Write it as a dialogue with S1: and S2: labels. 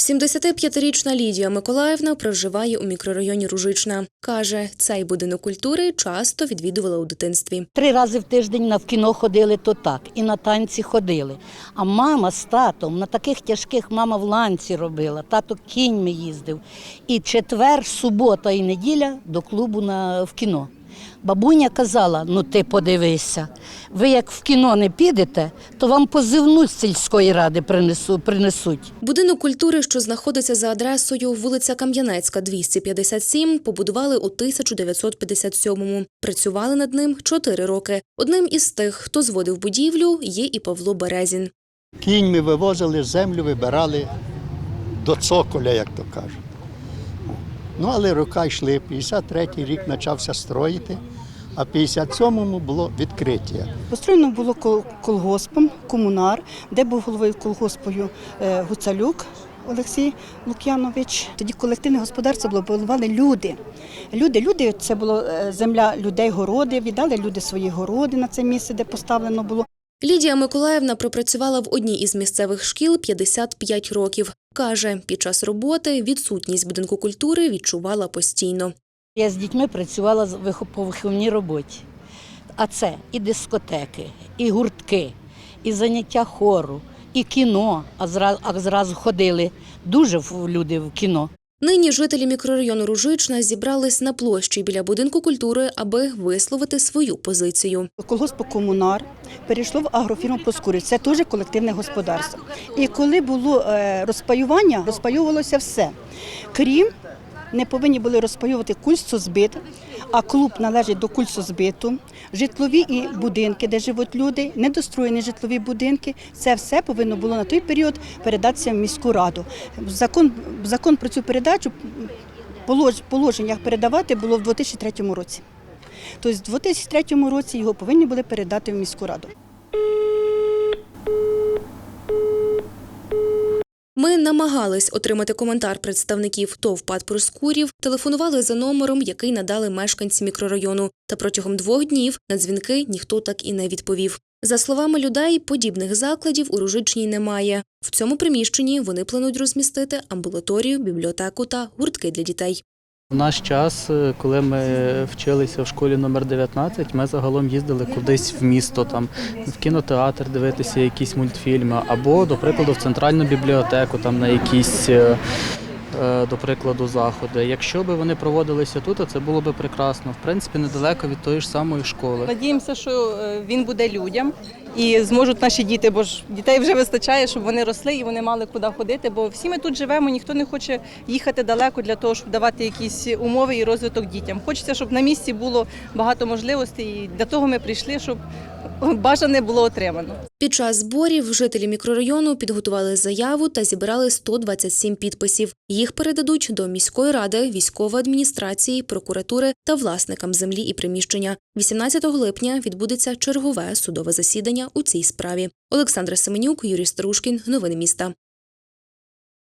S1: 75-річна Лідія Миколаївна проживає у мікрорайоні Ружична. Каже, цей будинок культури часто відвідувала у дитинстві.
S2: Три рази в тиждень на в кіно ходили, то так, і на танці ходили. А мама з татом на таких тяжких мама в ланці робила, тато кіньми їздив. І четвер, субота і неділя до клубу на, в кіно. Бабуня казала: ну ти подивися, ви як в кіно не підете, то вам позивну з сільської ради принесу, принесуть.
S1: Будинок культури, що знаходиться за адресою вулиця Кам'янецька, 257, побудували у 1957-му. Працювали над ним чотири роки. Одним із тих, хто зводив будівлю, є і Павло Березін.
S3: Кінь ми вивозили, землю вибирали до цоколя, як то кажуть. Ну, але роки йшли. 53-й рік почався строїти, а в 57-му було відкриття.
S4: Построєно було колгоспом комунар, де був головою колгоспою е, Гуцалюк Олексій Лук'янович. Тоді колективне господарство було, будували люди. Люди, люди це була земля людей, городи. Віддали люди свої городи на це місце, де поставлено було.
S1: Лідія Миколаївна пропрацювала в одній із місцевих шкіл 55 років. Каже, під час роботи відсутність будинку культури відчувала постійно.
S2: Я з дітьми працювала по виховній роботі. А це і дискотеки, і гуртки, і заняття хору, і кіно. А зразу, ходили дуже люди в кіно.
S1: Нині жителі мікрорайону Ружична зібрались на площі біля будинку культури, аби висловити свою позицію.
S4: Колгосп комунар перейшло в агрофірму Проскурі. Це теж колективне господарство. І коли було е, розпаювання, розпаювалося все. Крім не повинні були розпаювати кульсозбит, а клуб належить до кульсозбиту, житлові і будинки, де живуть люди, недостроєні житлові будинки. Це все повинно було на той період передатися в міську раду. Закон, закон про цю передачу положення передавати було в 2003 році. Тобто в 2003 році його повинні були передати в міську раду.
S1: Ми намагались отримати коментар представників ТОВ «ПАД Проскурів, телефонували за номером, який надали мешканці мікрорайону. Та протягом двох днів на дзвінки ніхто так і не відповів. За словами людей, подібних закладів у Ружичній немає. В цьому приміщенні вони планують розмістити амбулаторію, бібліотеку та гуртки для дітей.
S5: В наш час, е, коли ми вчилися в школі номер 19, ми загалом їздили кудись в місто, там в кінотеатр дивитися якісь мультфільми, або, до прикладу, в центральну бібліотеку, там на якісь, е, е, до прикладу, заходи. Якщо б вони проводилися тут, то це було б прекрасно. В принципі, недалеко від тої ж самої школи.
S6: Надіємося, що він буде людям і зможуть наші діти, бо ж дітей вже вистачає, щоб вони росли і вони мали куди ходити. Бо всі ми тут живемо, ніхто не хоче їхати далеко для того, щоб давати якісь умови і розвиток дітям. Хочеться, щоб на місці було багато можливостей. І для того ми прийшли, щоб бажане було отримано.
S1: Під час зборів жителі мікрорайону підготували заяву та зібрали 127 підписів. Їх передадуть до міської ради, військової адміністрації, прокуратури та власникам землі і приміщення. 18 липня відбудеться чергове судове засідання у цій справі. Олександра Семенюк, Юрій Старушкін. Новини міста.